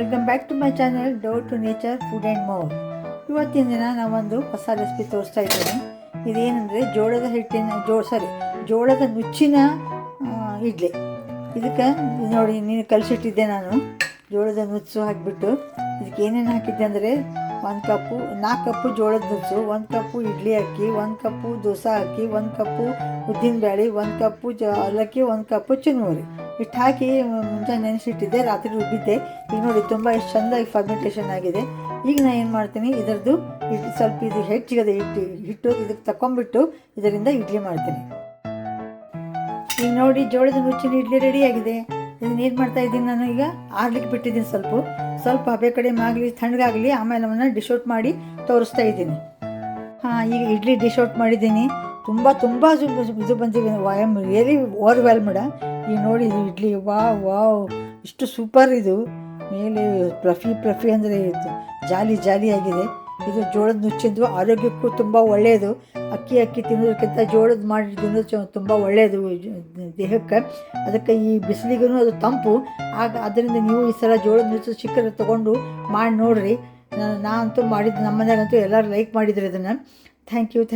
Welcome back to my channel dough to nature food and more ಇವತ್ತಿನ ದಿನ ನಾವೊಂದು ಹೊಸ ರೆಸಿಪಿ ತೋರಿಸ್ತಾ ಇದ್ದೀನಿ. ಇದೇನೆಂದರೆ ಜೋಳದ ಹಿಟ್ಟಿನ, ಜೋ ಸಾರಿ ಜೋಳದ ನುಚ್ಚಿನ ಇಡ್ಲಿ. ಇದಕ್ಕೆ ನೋಡಿ, ನೀನು ಕಲಿಸಿಟ್ಟಿದ್ದೆ ನಾನು. ಜೋಳದ ನುಚ್ಚು ಹಾಕಿಬಿಟ್ಟು, ಇದಕ್ಕೆ ಏನೇನು ಹಾಕಿದ್ದೆ ಅಂದರೆ ಒಂದು ಕಪ್ಪು ನಾಲ್ಕು ಕಪ್ಪು ಜೋಳದ ನುಚ್ಚು ಒಂದು ಕಪ್ಪು ಇಡ್ಲಿ ಅಕ್ಕಿ, ಒಂದು ಕಪ್ಪು ದೋಸೆ ಅಕ್ಕಿ, ಒಂದು ಕಪ್ಪು ಉದ್ದಿನಬೇಳೆ, ಒಂದು ಕಪ್ಪು ಜ, ಅವಲಕ್ಕಿ, ಒಂದು ಕಪ್ಪು ಚಿನ್ನೂರಿ ಇಷ್ಟು ಹಾಕಿ ಮುಂಚೆ ನೆನೆಸಿಟ್ಟಿದ್ದೆ, ರಾತ್ರಿ ರುಬ್ಬಿದ್ದೆ. ಈಗ ನೋಡಿ ತುಂಬ ಎಷ್ಟು ಚೆಂದಾಗಿ ಫರ್ಮೆಂಟೇಷನ್ ಆಗಿದೆ. ಈಗ ನಾನು ಏನು ಮಾಡ್ತೀನಿ, ಇದರದ್ದು ಇಟ್ಟು ಸ್ವಲ್ಪ ಇದು ಹೆಚ್ಚಿಗದೆ ಹಿಟ್ಟು ಹಿಟ್ಟು ಇದಕ್ಕೆ ತಗೊಂಬಿಟ್ಟು ಇದರಿಂದ ಇಡ್ಲಿ ಮಾಡ್ತೀನಿ. ಈಗ ನೋಡಿ ಜೋಳದ ನುಚ್ಚಿನ ಇಡ್ಲಿ ರೆಡಿಯಾಗಿದೆ ಇದನ್ನ ಏನು ಮಾಡ್ತಾ ಇದ್ದೀನಿ ನಾನು ಈಗ? ಆರ್ಲಿಕ್ಕೆ ಬಿಟ್ಟಿದ್ದೀನಿ ಸ್ವಲ್ಪ. ಸ್ವಲ್ಪ ಹಬೆ ಕಡಿಮೆ ಆಗಲಿ ತಣ್ಣಗಾಗಲಿ ಆಮೇಲೆ ಅವನ್ನ ಡಿಶೌಟ್ ಮಾಡಿ ತೋರಿಸ್ತಾ ಇದ್ದೀನಿ. ಹಾಂ, ಈಗ ಇಡ್ಲಿ ಡಿಶೌಟ್ ಮಾಡಿದ್ದೀನಿ. ತುಂಬ ತುಂಬ ಇದು ಬಂದಿದೆ. ಐ ರಿಯಲಿ ಓವರ್ವೆಲ್ಮ್ಡ ಈಗ ನೋಡಿ ಇಡ್ಲಿ ವಾ ವಾವ್. ಇಷ್ಟು ಸೂಪರ್ ಇದು. ಮೇಲೆ ಪ್ರಫಿ ಪ್ರಫಿ ಅಂದರೆ ಜಾಲಿ ಜಾಲಿ ಆಗಿದೆ. ಇದು ಜೋಳದ ನುಚ್ಚಿದ್ದು ಆರೋಗ್ಯಕ್ಕೂ ತುಂಬ ಒಳ್ಳೆಯದು ಅಕ್ಕಿ ಅಕ್ಕಿ ತಿನ್ನೋದಕ್ಕಿಂತ ಜೋಳದ ಮಾಡಿ ತಿನ್ನೋದು ತುಂಬ ಒಳ್ಳೆಯದು ದೇಹಕ್ಕೆ. ಅದಕ್ಕೆ ಈ ಬಿಸಿಲಿಗೂ ಅದು ತಂಪು. ಆಗ ಅದರಿಂದ ನೀವು ಈ ಸಲ ಜೋಳದ ನುಚ್ಚು ಚಿಕ್ಕದ ತೊಗೊಂಡು ಮಾಡಿ ನೋಡಿರಿ. ನಾನಂತೂ ಮಾಡಿದ್ದು ನಮ್ಮ ಮನೆಯಾಗಂತೂ ಎಲ್ಲರೂ ಲೈಕ್ ಮಾಡಿದ್ರು ಇದನ್ನು. Thank you thank